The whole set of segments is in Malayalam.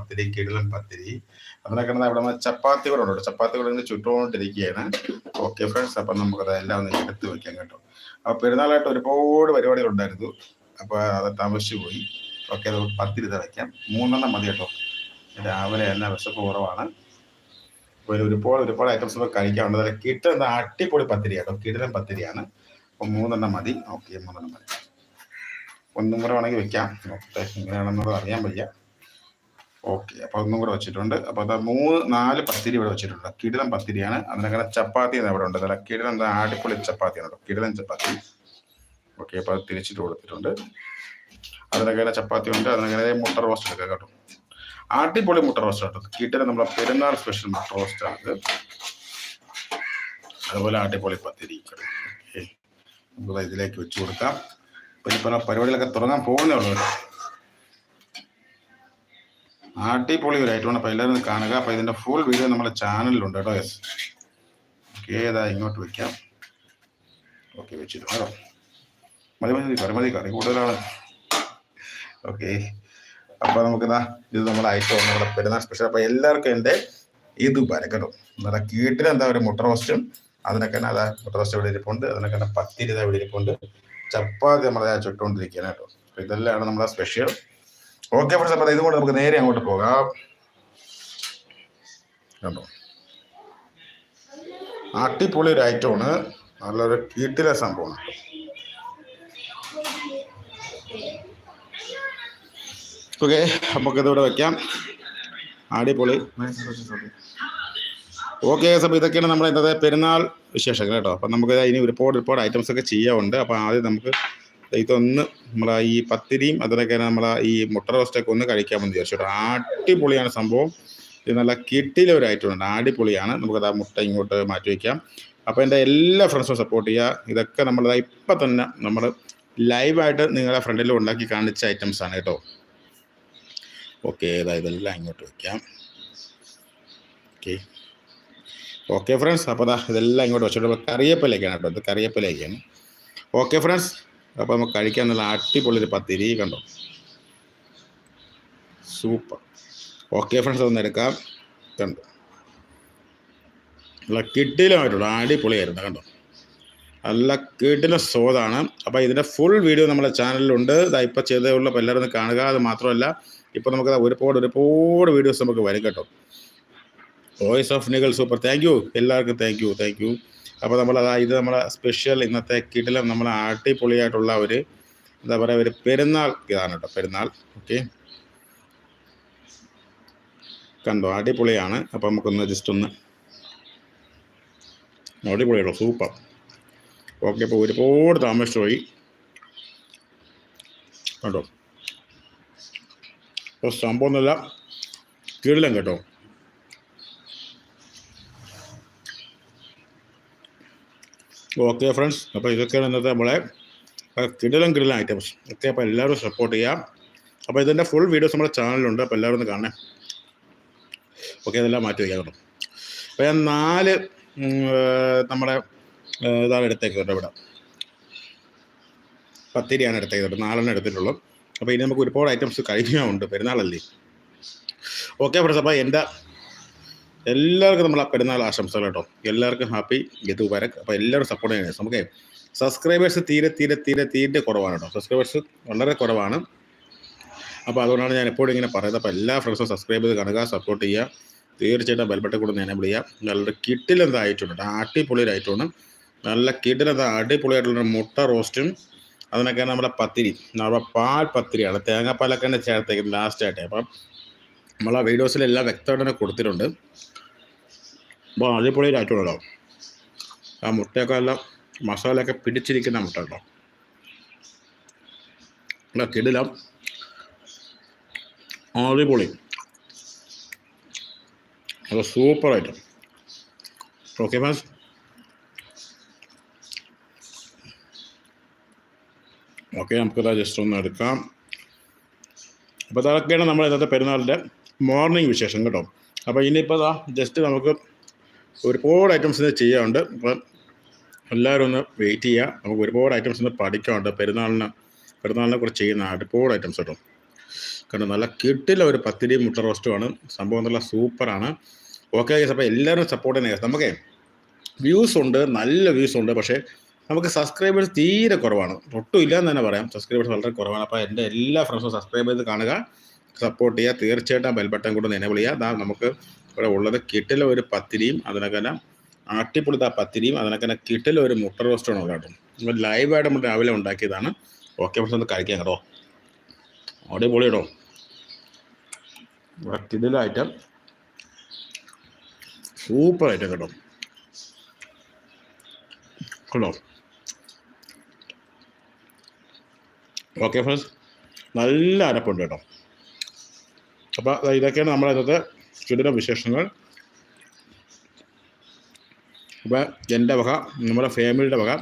പത്തിരി കിടിലൻ പത്തിരി. അതിനെ കിടന്ന ഇവിടെ ചപ്പാത്തി കൂടെ ഉണ്ട് ചപ്പാത്തി കൂടെ ചുറ്റുകൊണ്ടിരിക്കുകയാണ് ഓക്കെ ഫ്രണ്ട്സ് അപ്പം നമുക്കത് എല്ലാം ഒന്ന് എടുത്ത് വെക്കാം കേട്ടോ. അപ്പോൾ പെരുന്നാളായിട്ട് ഒരുപാട് പരിപാടികളുണ്ടായിരുന്നു അപ്പോൾ അത് താമസിച്ചു പോയി. ഓക്കെ അത് പത്തിരി തിളയ്ക്കാം മൂന്നെണ്ണം മതി കേട്ടോ. രാവിലെ തന്നെ വിശപ്പ് കുറവാണ്. അപ്പോൾ ഒരുപാട് ഒരുപാട് ഐറ്റംസ് ഒക്കെ കഴിക്കാറുണ്ട് അതിൽ കിട്ടുന്ന അടിപൊളി പത്തിരി കേട്ടോ. കിടിലൻ പത്തിരിയാണ്. അപ്പം മൂന്നെണ്ണം മതി. ഓക്കെ മൂന്നെണ്ണം മതി. ഒന്നും കൂടെ വേണമെങ്കിൽ വെക്കാം. ഓക്കെ എങ്ങനെയാണെന്നുള്ളത് അറിയാൻ വയ്യ. ഓക്കെ അപ്പൊ ഒന്നും കൂടെ വെച്ചിട്ടുണ്ട്. അപ്പൊ അത് മൂന്ന് നാല് പത്തിരി ഇവിടെ വെച്ചിട്ടുണ്ട്. കിടിലം പത്തിരിയാണ്. അതിനകത്ത് ചപ്പാത്തി എന്ന് ഇവിടെ ഉണ്ട്. അല്ല കിടിലം എന്താ അടിപൊളി ചപ്പാത്തിയാണ് കേട്ടോ. കിടിലം ചപ്പാത്തി. ഓക്കെ അപ്പൊ അത് തിരിച്ചിട്ട് കൊടുത്തിട്ടുണ്ട്. അതിനകത്ത് ചപ്പാത്തി ഉണ്ട്. അതിനകത്ത് മുട്ട റോസ്റ്റ് എടുക്കുക കേട്ടോ. അടിപൊളി മുട്ട റോസ്റ്റ് കേട്ടോ. കിടിലം നമ്മളെ പെരുന്നാൾ സ്പെഷ്യൽ മുട്ട റോസ്റ്റ് ആണ് അതുപോലെ അടിപൊളി പത്തിരി ഇതിലേക്ക് വെച്ചു കൊടുക്കാം. ഇപ്പൊ ഇപ്പൊ പരിപാടികളൊക്കെ തുടങ്ങാൻ പോകുന്നേ ഉള്ളൂ അടിപൊളി ഒരു ഐറ്റമാണ് അപ്പോൾ എല്ലാവരും കാണുക. അപ്പോൾ ഇതിന്റെ ഫുൾ വീഡിയോ നമ്മുടെ ചാനലിലുണ്ട് കേട്ടോ യെസ് ഓക്കെ ഏതാ ഇങ്ങോട്ട് വെക്കാം. ഓക്കെ വെച്ചിട്ട് മതി മതി കറി മതി കറി കൂടുതലാണ്. ഓക്കെ അപ്പോൾ നമുക്കിതാ ഇത് നമ്മുടെ ഐറ്റം നമ്മുടെ പെരുന്നാൾ സ്പെഷ്യൽ അപ്പോൾ എല്ലാവർക്കും എന്റെ ഇത് വരക്കണം നല്ല കീട്ടിന് എന്താ ഒരു മുട്ട റോസ്റ്റും അതിനൊക്കെ തന്നെ അതാ മുട്ട റോസ്റ്റ് ഇവിടെ ഇരിപ്പുണ്ട് അതിനൊക്കെ തന്നെ പത്തിരി ഇവിടെ ഇരിപ്പുണ്ട്. ചപ്പാത്തി നമ്മളെ ചുട്ടുകൊണ്ടിരിക്കുകയാണ് കേട്ടോ. അപ്പോൾ നമ്മുടെ സ്പെഷ്യൽ ഓക്കെ ഫ്രണ്ട്സ് അപ്പോൾ ഇതുകൊണ്ട് നമുക്ക് നേരെ അങ്ങോട്ട് പോകാം. കണ്ടോ? അടിപൊളി ഒരു ഐറ്റമാണ് നല്ലൊരു കീട്ടിലെ സംഭവമാണ് ഓക്കെ നമുക്കിതിവിടെ വെക്കാം. അടിപൊളി. ഓക്കെ അപ്പോൾ ഇതൊക്കെയാണ് നമ്മുടെ ഇന്നത്തെ പെരുന്നാൾ വിശേഷങ്ങൾ കേട്ടോ. അപ്പം നമുക്ക് ഇനി ഒരുപാട് ഒരുപാട് ഐറ്റംസ് ഒക്കെ ചെയ്യാറുണ്ട് അപ്പോൾ ആദ്യം നമുക്ക് ഇതൊന്ന് നമ്മളെ ഈ പത്തിരിയും അതിനൊക്കെ നമ്മളെ ഈ മുട്ട റോസ്റ്റൊക്കെ ഒന്ന് കഴിക്കാമെന്ന് വിചാരിച്ചു. അടിപൊളിയാണ് സംഭവം. ഇത് നല്ല കിട്ടിലൊരായിട്ടുണ്ട് അടിപൊളിയാണ്. നമുക്കത് ആ മുട്ട ഇങ്ങോട്ട് മാറ്റി വയ്ക്കാം അപ്പോൾ എന്റെ എല്ലാ ഫ്രണ്ട്സും സപ്പോർട്ട് ചെയ്യുക. ഇതൊക്കെ നമ്മൾ ഇപ്പം തന്നെ നമ്മൾ ലൈവായിട്ട് നിങ്ങളുടെ ഫ്രണ്ടിൽ ഉണ്ടാക്കി കാണിച്ച ഐറ്റംസ് ആണ് കേട്ടോ. ഓക്കെ ഇതെല്ലാം ഇങ്ങോട്ട് വയ്ക്കാം ഓക്കെ ഓക്കെ ഫ്രണ്ട്സ് അപ്പോൾ അതാ ഇതെല്ലാം ഇങ്ങോട്ട് വെച്ചിട്ട് കറിയപ്പലേക്കാണ് കേട്ടോ. ഇത് കറിയപ്പലേക്കാണ് ഓക്കെ ഫ്രണ്ട്സ് അപ്പോൾ നമുക്ക് കഴിക്കാൻ നല്ല അടിപൊളി ഒരു പത്തിരി കണ്ടോ? സൂപ്പർ ഓക്കെ ഫ്രണ്ട്സ് ഒന്ന് എടുക്കാം. കണ്ടോ? നല്ല കിഡിലുമായിട്ടുള്ള അടിപൊളിയായിരുന്നു കണ്ടോ? നല്ല കിഡിലെ സ്വാദാണ്. അപ്പോൾ ഇതിന്റെ ഫുൾ വീഡിയോ നമ്മുടെ ചാനലിലുണ്ട്. ഇപ്പോൾ ചെയ്തേ ഉള്ളൂ. എല്ലാവരും കാണുക. അത് മാത്രമല്ല ഇപ്പോൾ നമുക്ക് ഒരുപാട് ഒരുപാട് വീഡിയോസ് നമുക്ക് വരും കേട്ടോ. Voice of Nigel super thank you എല്ലാവർക്കും താങ്ക് യു താങ്ക് യു അപ്പോൾ നമ്മൾ അതാ ഇത് നമ്മളെ സ്പെഷ്യൽ ഇന്നത്തെ കിടിലം നമ്മൾ അടിപൊളിയായിട്ടുള്ള ഒരു എന്താ പറയുക ഒരു പെരുന്നാൾ ഇതാണ് കേട്ടോ പെരുന്നാൾ. ഓക്കെ കണ്ടോ അടിപൊളിയാണ്. അപ്പോൾ നമുക്കൊന്ന് ജസ്റ്റ് ഒന്ന് അടിപൊളിയാണോ സൂപ്പർ ഓക്കെ അപ്പോൾ ഒരുപാട് താമസിച്ചു പോയി. കേട്ടോ സംഭവം ഒന്നുമില്ല കിടിലം കേട്ടോ. Okay friends. അപ്പോൾ ഇതൊക്കെയാണ് ഇന്നത്തെ നമ്മളെ കിടിലം കിടിലം ഐറ്റംസ് ഒക്കെ അപ്പോൾ എല്ലാവരും സപ്പോർട്ട് ചെയ്യാം. അപ്പോൾ ഇതിന്റെ ഫുൾ വീഡിയോസ് നമ്മുടെ ചാനലിലുണ്ട് അപ്പോൾ എല്ലാവരും ഒന്ന് കാണണേ. ഓക്കെ അതെല്ലാം മാറ്റി വയ്ക്കാം കേട്ടോ. അപ്പോൾ ഞാൻ നാല് നമ്മുടെ ഇതാണ് എടുത്തേക്കുന്നത് ഇവിടെ. പത്തിരിയാണ് കേട്ടോ നാലെണ്ണം എടുത്തിട്ടുള്ളൂ. അപ്പോൾ ഇനി നമുക്ക് ഒരുപാട് ഐറ്റംസ് കഴിക്കാനുണ്ട് പെരുന്നാളല്ലേ? ഓക്കെ ഫ്രണ്ട്സ് അപ്പോൾ എന്റെ എല്ലാവർക്കും നമ്മൾ ആ പെരുന്നാൾ ആശംസകൾ കേട്ടോ. എല്ലാവർക്കും ഹാപ്പി ഗതു വരക്ക് അപ്പോൾ എല്ലാവരും സപ്പോർട്ട് ചെയ്യണം. നമുക്ക് സബ്സ്ക്രൈബേഴ്സ് തീരെ തീരെ തീരെ തീരെ കുറവാണ് കേട്ടോ. സബ്സ്ക്രൈബേഴ്സ് വളരെ കുറവാണ്. അപ്പോൾ അതുകൊണ്ടാണ് ഞാൻ എപ്പോഴും ഇങ്ങനെ പറയുന്നത്. അപ്പോൾ എല്ലാ ഫ്രണ്ട്സും സബ്സ്ക്രൈബ് ചെയ്ത് കാണുക സപ്പോർട്ട് ചെയ്യുക. തീർച്ചയായിട്ടും ബെൽബട്ടെ കൂടെ ഞാൻ വിളിക്കുക നല്ലൊരു കിട്ടിലെന്തായിട്ടുണ്ട് അടിപൊളിയായിട്ടുണ്ട് നല്ല കിട്ടിലെന്താ അടിപൊളിയായിട്ടുള്ള മുട്ട റോസ്റ്റും അതിനൊക്കെ നമ്മുടെ പത്തിരി. നമ്മുടെ പാൽ പത്തിരിയാണ്. തേങ്ങാപ്പാലൊക്കെ തന്നെ ചേർത്തേക്കുന്നത് ലാസ്റ്റായിട്ട് അപ്പം നമ്മളെ വീഡിയോസിലെല്ലാം വ്യക്തമായിട്ട് തന്നെ കൊടുത്തിട്ടുണ്ട്. അപ്പോൾ അടിപൊളിയായിട്ടുണ്ടല്ലോ ആ മുട്ടയൊക്കെ എല്ലാം മസാലയൊക്കെ പിടിച്ചിരിക്കുന്ന മുട്ട കേട്ടോ അല്ല കിടിലം അടിപൊളി. അത് സൂപ്പറായിട്ട്. ഓക്കെ മാസ് ഓക്കെ നമുക്കത് ജസ്റ്റ് ഒന്ന് എടുക്കാം. അപ്പോൾ അതൊക്കെയാണ് നമ്മൾ ഇന്നത്തെ പെരുന്നാളിന്റെ മോർണിംഗ് വിശേഷം കേട്ടോ. അപ്പോൾ ഇനിയിപ്പോൾ ജസ്റ്റ് നമുക്ക് ഒരുപാട് ഐറ്റംസ് ചെയ്യാറുണ്ട് അപ്പം എല്ലാവരും ഒന്ന് വെയിറ്റ് ചെയ്യുക നമുക്ക് ഒരുപാട് ഐറ്റംസ് ഒന്ന് പഠിക്കാറുണ്ട് പെരുന്നാളിന് പെരുന്നാളിനെ കുറിച്ച് ചെയ്യുന്ന ഒരുപാട് ഐറ്റംസ് കേട്ടോ കാരണം നല്ല കിട്ടില്ല ഒരു പത്തിരി മുട്ട റോസ്റ്റുമാണ് സംഭവം നല്ല സൂപ്പറാണ് ഓക്കെ അപ്പോൾ എല്ലാവരും സപ്പോർട്ട് തന്നെ നമുക്ക് വ്യൂസ് ഉണ്ട് നല്ല വ്യൂസ് ഉണ്ട്. പക്ഷേ നമുക്ക് സബ്സ്ക്രൈബേഴ്സ് തീരെ കുറവാണ്. ഒട്ടും ഇല്ല എന്ന് തന്നെ പറയാം. സബ്സ്ക്രൈബേഴ്സ് വളരെ കുറവാണ്. അപ്പോൾ എന്റെ എല്ലാ ഫ്രണ്ട്സും സബ്സ്ക്രൈബ് ചെയ്ത് കാണുക. സപ്പോർട്ട് ചെയ്യുക തീർച്ചയായിട്ടും ആ ബെൽബട്ടൺ കൂടെ എനേബിൾ ചെയ്യുക അതാ നമുക്ക് ഇവിടെ ഉള്ളത് കിട്ടില്ല ഒരു പത്തിരിയും അതിനൊക്കെ ആട്ടിപ്പൊളിത്ത പത്തിരിയും അതിനൊക്കെ തന്നെ കിട്ടില്ല ഒരു മുട്ട റോസ്റ്റാണ് കേട്ടോ. ലൈവായിട്ട് നമ്മൾ രാവിലെ ഉണ്ടാക്കിയതാണ്. ഓക്കെ പക്ഷെ ഒന്ന് കഴിക്കാം കേട്ടോ. അടിപൊളി കേട്ടോ. ഇവിടെ ഐറ്റം സൂപ്പർ ഐറ്റം കേട്ടോ. കേട്ടോ. ഓക്കെ ഫ്രണ്ട്സ് നല്ല അരപ്പുണ്ട് കേട്ടോ. അപ്പോൾ ഇതൊക്കെയാണ് നമ്മുടെ ഇന്നത്തെ ചുടിന വിശേഷങ്ങൾ. അപ്പോൾ എന്റെ വക നമ്മുടെ ഫാമിലിയുടെ വക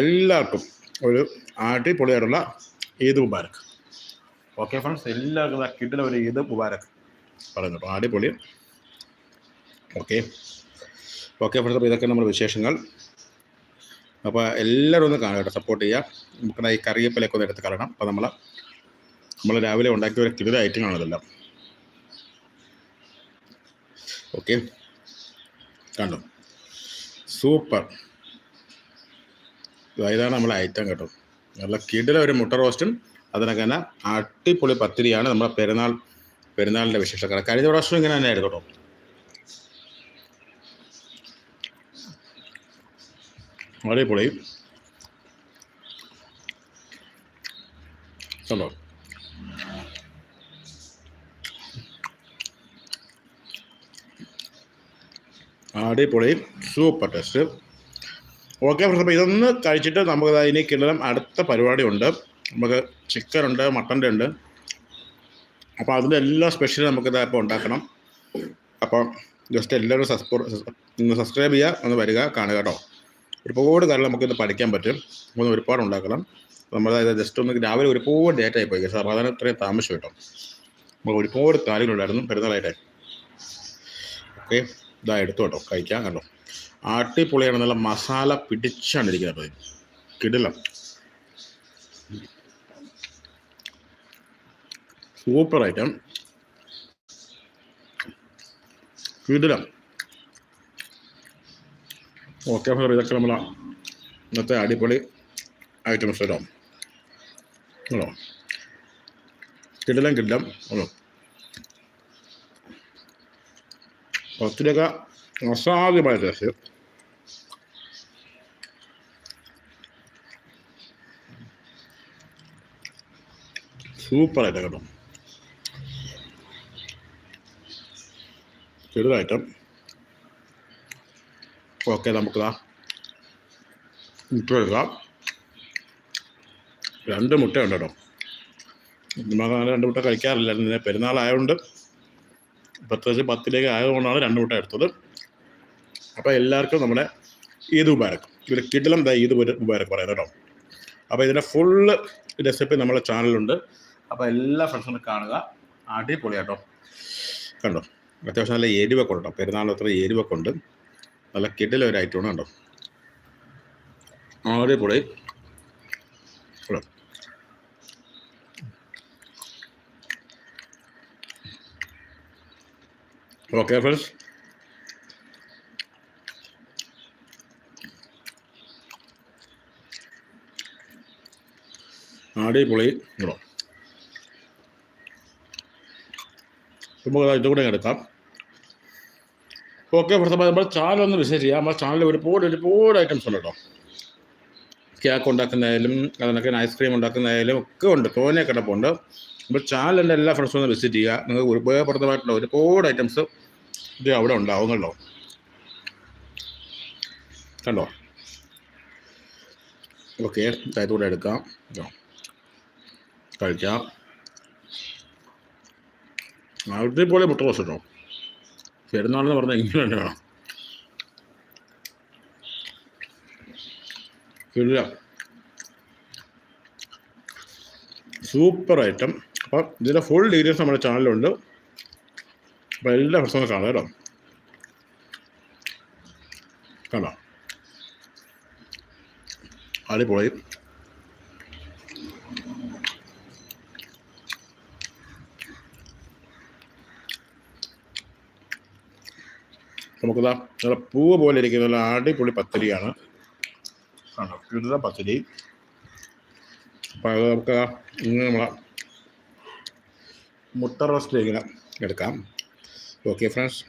എല്ലാവർക്കും ഒരു അടിപൊളിയായിട്ടുള്ള ഈദ് മുബാരക്ക് ഓക്കെ ഫ്രണ്ട്സ് എല്ലാവർക്കും കിട്ടുന്ന ഒരു ഈദ് മുബാരക്ക് പറഞ്ഞു ആടി അടിപൊളി. ഓക്കെ ഓക്കെ ഫ്രണ്ട്സ് അപ്പോൾ ഇതൊക്കെ നമ്മുടെ വിശേഷങ്ങൾ. അപ്പോൾ എല്ലാവരും ഒന്ന് കാണുക കേട്ടോ. സപ്പോർട്ട് ചെയ്യുക. നമുക്ക് ഈ കറിവേപ്പിലൊക്കെ ഒന്ന് എടുത്ത് കളയണം അപ്പോൾ നമ്മൾ നമ്മൾ രാവിലെ ഉണ്ടാക്കിയ ഒരു കിടില ഐറ്റങ്ങളാണ് ഇതെല്ലാം ഓക്കെ കണ്ടു? സൂപ്പർ ഇതാണ് നമ്മൾ ഐറ്റം കേട്ടോ. നല്ല കിടില ഒരു മുട്ട റോസ്റ്റും അതിനൊക്കെ തന്നെ അടിപൊളി പത്തിരിയാണ് നമ്മുടെ പെരുന്നാൾ പെരുന്നാളിന്റെ വിശേഷങ്ങൾ കഴിഞ്ഞ പ്രാവശ്യം ഇങ്ങനെ തന്നെ ആയിരുന്നു കേട്ടോ. അടിപൊളി. കണ്ടോ? അടിപൊളി. Super taste. ഓക്കെ ഫ്രണ്ട്സ് അപ്പോൾ ഇതൊന്ന് കഴിച്ചിട്ട് നമുക്ക് ഇനി കിടലം അടുത്ത പരിപാടി ഉണ്ട് നമുക്ക് ചിക്കനുണ്ട് മട്ടന്റെ ഉണ്ട്. അപ്പോൾ അതിന്റെ എല്ലാ സ്പെഷ്യലും നമുക്കിത് ഇപ്പോൾ ഉണ്ടാക്കണം. അപ്പോൾ ജസ്റ്റ് എല്ലാവരും സബ്സ്ക്രൈബ് സബ്സ്ക്രൈബ് ചെയ്യുക ഒന്ന് വരിക കാണുക കേട്ടോ. ഒരുപാട് കാര്യങ്ങൾ നമുക്കിത് പഠിക്കാൻ പറ്റും. ഒന്ന് ഒരുപാട് ഉണ്ടാക്കണം. നമ്മൾ ജസ്റ്റ് ഒന്ന് രാവിലെ ഒരുപാട് ഡേറ്റ് ആയി പോയി. സാധാരണ ഇത്രയും താമസം കേട്ടോ. നമ്മൾ ഒരുപാട് കാര്യങ്ങളുണ്ടായിരുന്നു പെരുന്നാളായിട്ടേ. ഓക്കെ ഇതാ എടുത്തു കേട്ടോ കഴിക്കാം കണ്ടോ? ആട്ടിപ്പൊളിയാണ് നല്ല മസാല പിടിച്ചാണ് ഇരിക്കുന്നത് കിടിലം. സൂപ്പർ ഐറ്റം കിടിലം. ഓക്കെ സാർ ഇതൊക്കെ നമ്മളെ ഇന്നത്തെ അടിപൊളി ഐറ്റംസ് വരാം ആണോ കിടിലം കിടിലം. ആണോ പത്തിലൊക്കെ അസാധ്യമായ ടേസ്റ്റ് സൂപ്പറായിട്ട് കേട്ടോ. ചെറുതായിട്ടും. ഓക്കെ നമുക്ക് മുട്ട എടുക്കാം. രണ്ട് മുട്ടയുണ്ട് കേട്ടോ. രണ്ട് മുട്ട കഴിക്കാറില്ല പെരുന്നാളായതുകൊണ്ട് പ്രത്യേകിച്ച് പത്തിലേക്ക് ആയതുകൊണ്ടാണ് രണ്ട് കൂട്ടം എടുത്തത്. അപ്പോൾ എല്ലാവർക്കും നമ്മുടെ ഈദ് മുബാരക്ക് ഇത് കിടിലം ദ ഈദ് മുബാരക്ക് പറയുന്നത് കേട്ടോ. അപ്പോൾ ഇതിന്റെ ഫുള്ള് റെസിപ്പി നമ്മുടെ ചാനലുണ്ട് അപ്പോൾ എല്ലാ ഫ്രണ്ട്സും കാണുക. അടിപൊളി കേട്ടോ കണ്ടോ? അത്യാവശ്യം നല്ല എരിവൊക്കെ ഉണ്ട് കേട്ടോ. പെരുന്നാളിന് അത്ര എരിവൊക്കെ ഉണ്ട്. നല്ല കിടില ഒരു ഐറ്റമാണ് കണ്ടോ അടിപൊളി കണ്ടോ ഓക്കെ ഫ്രണ്ട്സ് അടിപൊളി കേട്ടോ നമുക്ക് ഇതും കൂടെ എടുക്കാം. ഓക്കെ ഫ്രണ്ട്സ് അപ്പോൾ നമ്മുടെ ചാനൽ ഒന്ന് വിസിറ്റ് ചെയ്യാം. നമ്മുടെ ചാനലിൽ ഒരുപാട് ഒരുപാട് ഐറ്റംസ് ഉണ്ട് കേട്ടോ. കേക്ക് ഉണ്ടാക്കുന്നതായാലും അതിനൊക്കെ ഐസ്ക്രീം ഉണ്ടാക്കുന്നതായാലും ഒക്കെ ഉണ്ട്. തോനെ കിടപ്പുണ്ട് അപ്പോൾ ചാനലിന്റെ എല്ലാ ഫ്രണ്ട്സും ഒന്ന് വിസിറ്റ് ചെയ്യുക. നിങ്ങൾക്ക് ഉപയോഗപ്രദമായിട്ടുള്ള ഒരുപാട് ഐറ്റംസ് ഇത് അവിടെ ഉണ്ടാവും കണ്ടോ? കണ്ടോ? ഓക്കെ ഇതായതുകൂടെ എടുക്കാം. കഴിക്കാം. അവിടുത്തെ പോലെ മുട്ട റോസ് കേട്ടോ പെരുന്നാളെന്ന് പറഞ്ഞാൽ ഇങ്ങനെ തന്നെ വേണം. ഇല്ല. Super item. അപ്പം ഇതിന്റെ ഫുൾ ഡീറ്റെയിൽസ് നമ്മുടെ ചാനലിലുണ്ട് വല്ല പ്രശ്നമൊക്കെ പ്രശ്നവും കാണാം കേട്ടോ കണ്ടോ അടിപൊളി നമുക്കിതാ നല്ല പൂവ് പോലെ ഇരിക്കുന്ന നല്ല അടിപൊളി പത്തിരിയാണ് ആണോ ഇതാ പത്തിരി അപ്പം അത് നമുക്ക് ഇങ്ങനെ നമ്മളെ മുട്ട റോസ്റ്റ് ഇങ്ങനെ എടുക്കാം ഓക്കെ ഫ്രണ്ട്സ്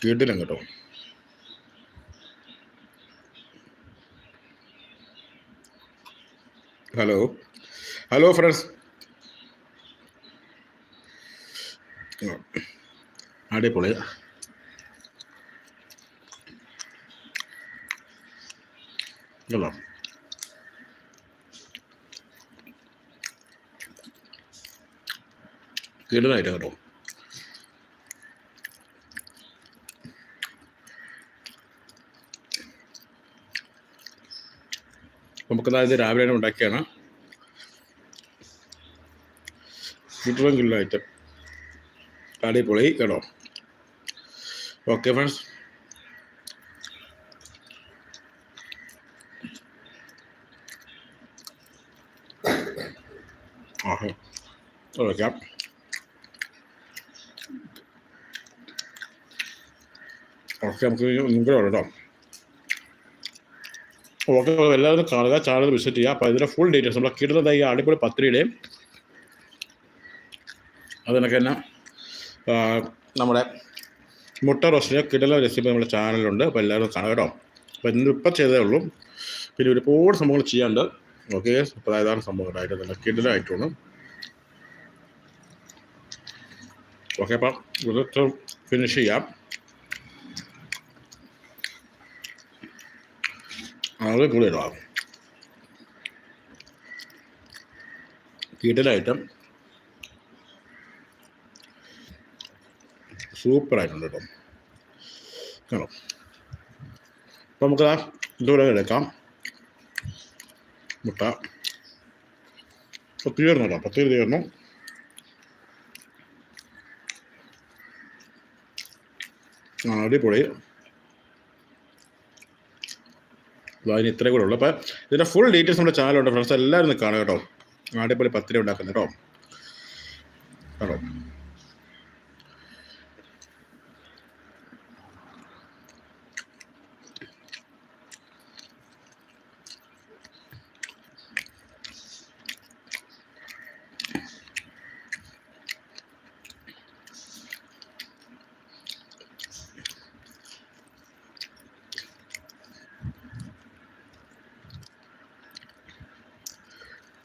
വീട്ടിലും കേട്ടോ. ഹലോ ഹലോ ഫ്രണ്ട്സ് അടിപൊളി. കേട്ടോ കിടലായിട്ട് കേട്ടോ. നമുക്കതായത് രാവിലെ ഉണ്ടാക്കിയാണ്. കിട്ടുന്ന കില്ലായിട്ട് അടിപൊളി കേട്ടോ. ഓക്കെ ഫ്രണ്ട്സ് ഓക്കെ വയ്ക്കാം ഓക്കെ നമുക്ക് ഒന്നും കൂടെ കേട്ടോ. ഓക്കെ എല്ലാവരും കാണുക ചാനൽ വിസിറ്റ് ചെയ്യുക. അപ്പോൾ ഇതിന്റെ ഫുൾ ഡീറ്റെയിൽസ് നമ്മളെ കിടുന്നത് ഈ അടിപൊളി പത്രിയുടെയും അതിനൊക്കെ തന്നെ നമ്മുടെ മുട്ട റോസ്റ്റിലെ കിടല റെസിപ്പി നമ്മുടെ ചാനലിലുണ്ട് അപ്പോൾ എല്ലാവരും കാണുക കേട്ടോ. അപ്പോൾ ഇന്ന് ഇപ്പം ചെയ്തേ ഉള്ളൂ. പിന്നെ ഒരുപാട് സംഭവങ്ങൾ ചെയ്യാണ്ട് ഓക്കെ അപ്പോൾ അതാണ് സംഭവങ്ങളായിട്ട് നല്ല കിടലായിട്ടാണ് ഓക്കെ അപ്പം ഫിനിഷ് ചെയ്യാം. അത് കൂടുതലാണ് കിടലായിട്ട് സൂപ്പറായിട്ടുണ്ട് കേട്ടോ കേട്ടോ അപ്പോൾ നമുക്ക് ഇതുപോലെ എടുക്കാം. മുട്ട. അപ്പോൾ തീർന്നു കേട്ടോ. പത്ത് തീർന്നു അടിപൊളി അപ്പോൾ അതിന് ഇത്രയും കൂടെ ഉള്ളൂ. അപ്പോൾ ഇതിന്റെ ഫുൾ ഡീറ്റെയിൽസ് നമ്മുടെ ചാനലുണ്ട് ഫ്രണ്ട്സ് എല്ലാവരും കാണുക കേട്ടോ. അടിപൊളി പത്തിരി ഉണ്ടാക്കുന്നത് കേട്ടോ.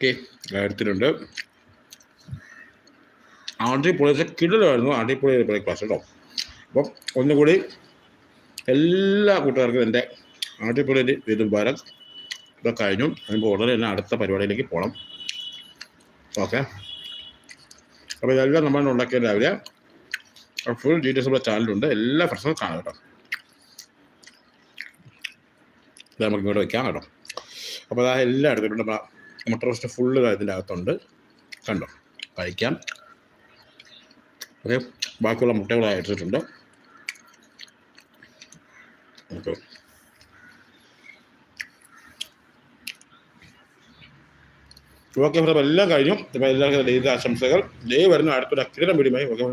ഓക്കെ. എടുത്തിട്ടുണ്ട് അടിപൊളി കിടലായിരുന്നു അടിപൊളി ബ്രേക്ക്ഫാസ്റ്റ് കേട്ടോ. അപ്പം ഒന്നുകൂടി എല്ലാ കൂട്ടുകാർക്കും എന്റെ അടിപൊളി വിധു ഭാരത് ഇതൊക്കെ കഴിഞ്ഞു. അതിപ്പോൾ ഉടനെ തന്നെ അടുത്ത പരിപാടിയിലേക്ക് പോകണം ഓക്കെ. അപ്പോൾ ഇതെല്ലാം നമ്മൾ ഉണ്ടാക്കിയ രാവിലെ. ഫുൾ ഡീറ്റെയിൽസ് നമ്മുടെ ചാനലുണ്ട് എല്ലാ പ്രശ്നവും കാണാം കേട്ടോ. ഇത് നമുക്ക് ഇങ്ങോട്ട് വെക്കാം കേട്ടോ. അപ്പോൾ അതാ എല്ലാം എടുത്തിട്ടുണ്ട്. നമ്മളെ മുട്ട റോസ്റ്റ് ഫുള്ള് ഇതിന്റെ അകത്തുണ്ട് കണ്ടോ? കഴിക്കാം ഓക്കെ. ബാക്കിയുള്ള മുട്ടകളായി എടുത്തിട്ടുണ്ട് ഓക്കെ. ഓക്കെ അപ്പോൾ എല്ലാം കഴിഞ്ഞു. എല്ലാവർക്കും ദൈവ ആശംസകൾ. ദൈവം വരുന്ന അടുത്തൊരു അക്കിരം വീടുമായി ഓക്കെ